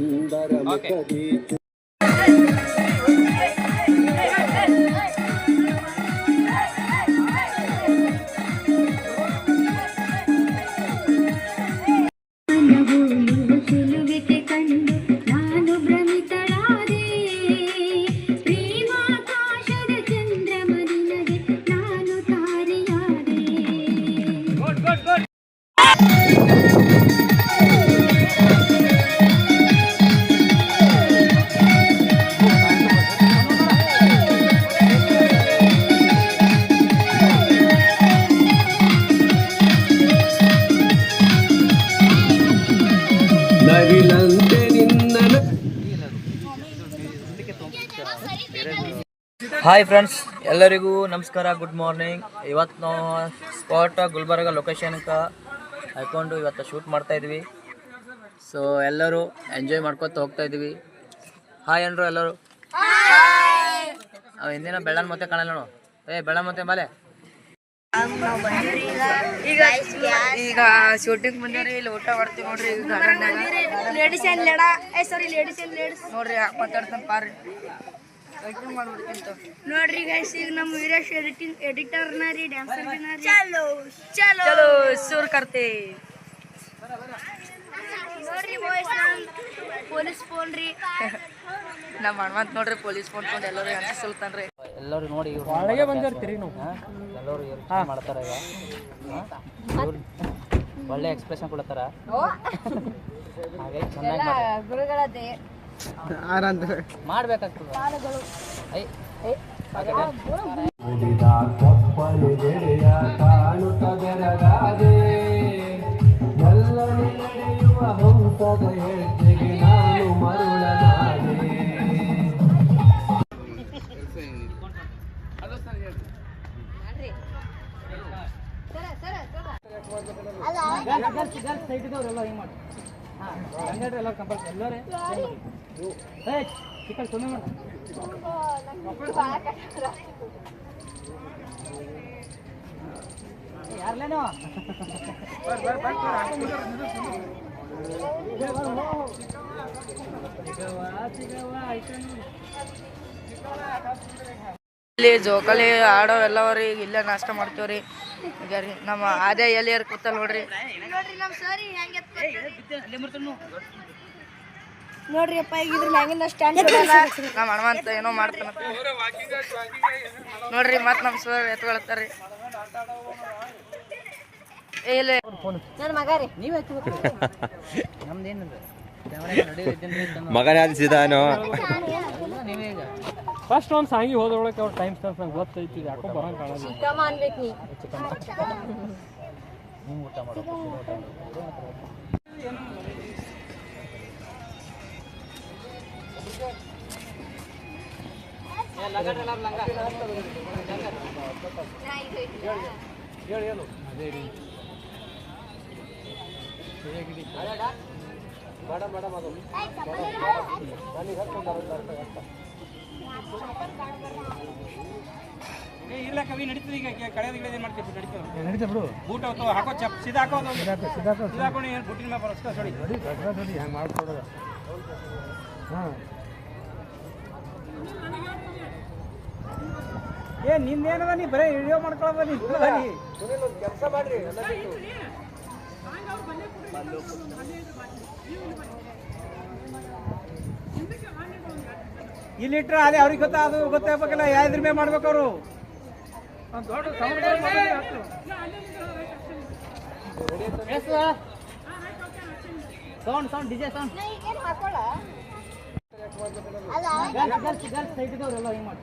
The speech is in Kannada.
Okay. ಹಾಯ್ ಫ್ರೆಂಡ್ಸ್ ಎಲ್ಲರಿಗೂ ನಮಸ್ಕಾರ ಗುಡ್ ಮಾರ್ನಿಂಗ್ ಇವತ್ತು ನಾವು ಸ್ಪಾಟ್ ಗುಲ್ಬರ್ಗ ಲೊಕೇಶನ್ಗೆ ಹಾಕೊಂಡು ಇವತ್ತು ಶೂಟ್ ಮಾಡ್ತಾ ಇದ್ವಿ. ಸೊ ಎಲ್ಲರೂ ಎಂಜಾಯ್ ಮಾಡ್ಕೊತ ಹೋಗ್ತಾ ಇದ್ವಿ. ಹಾಯ್ ಅನ್ರು ಎಲ್ಲರೂ. ಅವ ಹಿಂದಿನ ಬೆಳ್ಳನ್ ಮತ್ತೆ ಕಾಣಲ್ಲ ನೋಡು. ಏ ಬೆಳ್ಳ ಮತ್ತೆ ಬಾಲೆ. ಈಗ ಈಗ ಶೂಟಿಂಗ್ ಬಂದೇವ್ರಿ ಇಲ್ಲಿ ಊಟ ಮಾಡ್ತೀವಿ ನೋಡ್ರಿ ಈಗ ಗಾರ್ಡನ್ಯಾಗ ಲೇಡೀಸ್ ಲೇಡ ಏ ಸಾರಿ ಲೇಡೀಸ್ ಅಂಡ್ ಲೇಡೀಸ್ ನೋಡ್ರಿ ಮಾತಾಡ್ತಾನೆ ಪಾರಿ ವೆಲ್ಕಮ್ ಮಾಡ್ಬಿಡ್ತೀನಿ ನೋಡ್ರಿ ಗೈಸ್ ಈಗ ನಮ್ಮ ವೀರೇಶ್ ಎಡಿಟಿಂಗ್ ಎಡಿಟರ್ನ ರೀ ಡ್ಯಾನ್ಸರ್ ಚಲೋ ಚಲೋ. ಚಲೋ ಸೂರ್ ಕರ್ತೆ. ನೋಡ್ರಿ ಬಾಯ್ಸ್ ಪೊಲೀಸ್ ಫೋನ್ ರೀ. ನಮ್ಮ ಹನುಮಂತ್ ನೋಡ್ರಿ ಪೊಲೀಸ್ ಫೋನ್ ತೊಗೊಂಡು ಎಲ್ಲರೂ ರೀ. ಎಲ್ಲರೂ ನೋಡಿ ಒಳಗೆ ಬಂದಿರ್ತೀರಿ ನೀವು. ಎಲ್ಲರೂ ಮಾಡ್ತಾರೆ ಈಗ. ಒಳ್ಳೆ ಎಕ್ಸ್ಪ್ರೆಷನ್ ಕೊಡ್ತಾರ. ಹಾಗೆ ಚೆನ್ನಾಗಿ ಗುರುಗಳದೇ ಮಾಡ್ಬೇಕಾಗ್ತದೆ. ಐ ಮುಡಿದ ಕಪ್ಪಲು ಗೆಳೆಯ ಕಾಣುತ್ತ ಬೆರಗಾದೆ ಎಲ್ಲರಿ? ಇಲ್ಲಿ ಜೋಕಾಲಿ ಆಡೋ ಎಲ್ಲವ್ರಿ ಇಲ್ಲೇ ನಾಷ್ಟ ಮಾಡ್ತೇವ್ರಿ. ಈಗ ರೀ ನಮ್ಮ ಆದೇ ಎಲ್ಲಿಯರ್ ಕೂತಲ್ ನೋಡ್ರಿ. ನೋಡ್ರಿ ಅಪ್ಪ ಈಗ ಇದ್ರ ಮ್ಯಾಗಿಂದ ಸ್ಟ್ಯಾಂಡ್ ನಮ್ಮ ಹನುಮಂತ ಏನೋ ಮಾಡ್ತಾನ ನೋಡ್ರಿ ಮತ್ತೆ ನಮ್ಮ ಸರ್ ಇಲ್ಲ. ನನ್ನ ಮಗ ರೀ. ನೀವು ಮಗನ ಆದಿಸಿದಾನು ನೀವೇ ಫಸ್ಟ್ ಒಂದು ಸಾಂಗಿ ಹೋದ್ರೊಳಗೆ ಅವ್ರ ಟೈಮ್ ಸ್ಟೆನ್ಸ್ ನಂಗೆ ಗೊತ್ತೈತಿ ಯಾಕೋ ಬರಂಗ್ ಕಾಣಲ್ಲ. ಕಮ ಅನ್ಬೇಕು ನೀ. ನೀವು ಊಟ ಮಾಡೋ ಊಟ ಮಾಡು. ಇಲ್ಲ ಕವಿ ನಡೀತದೆ ಈಗ ಕಳೆದ ಗಿಳೆದ ಏನು ಮಾಡ್ತೀವಿ ನಡೀತದೆ ನಡೀತದೆ ಬಿಡು ಬೂಟ್ ಹಾಕೋ ಚಪ್ ಸೀದಾ ಹಾಕೋದು ಸೀದಾ ಹಾಕೊಂಡು ಏನು ಬುಟ್ಟಿನ ಮೇಲೆ ಬರಸ್ಕೊ ಸೊಡಿ ಹಾಂ ಏ ನಿಂದೇನದ ನೀ ಬರೀ ವಿಡಿಯೋ ಮಾಡ್ಕೊಳ್ಳೋದ ನೀ? ಕೆಲಸ ಮಾಡ್ರಿ. ಎಲ್ಲ ಬಿಟ್ಟು. ಇಲ್ಲಿ ಇಟ್ರೆ ಅಲ್ಲಿ ಅವ್ರಿಗೆ ಗೊತ್ತಾ ಅದು ಗೊತ್ತಾಗಬೇಕಲ್ಲ ಯಾವ್ದ್ರ ಮೇಲೆ ಮಾಡ್ಬೇಕು ಅವರು? ದೊಡ್ಡ sound sound DJ sound. Site ಇದ್ದವ್ರೆಲ್ಲ ಹಿಂಗೆ ಮಾಡಿ.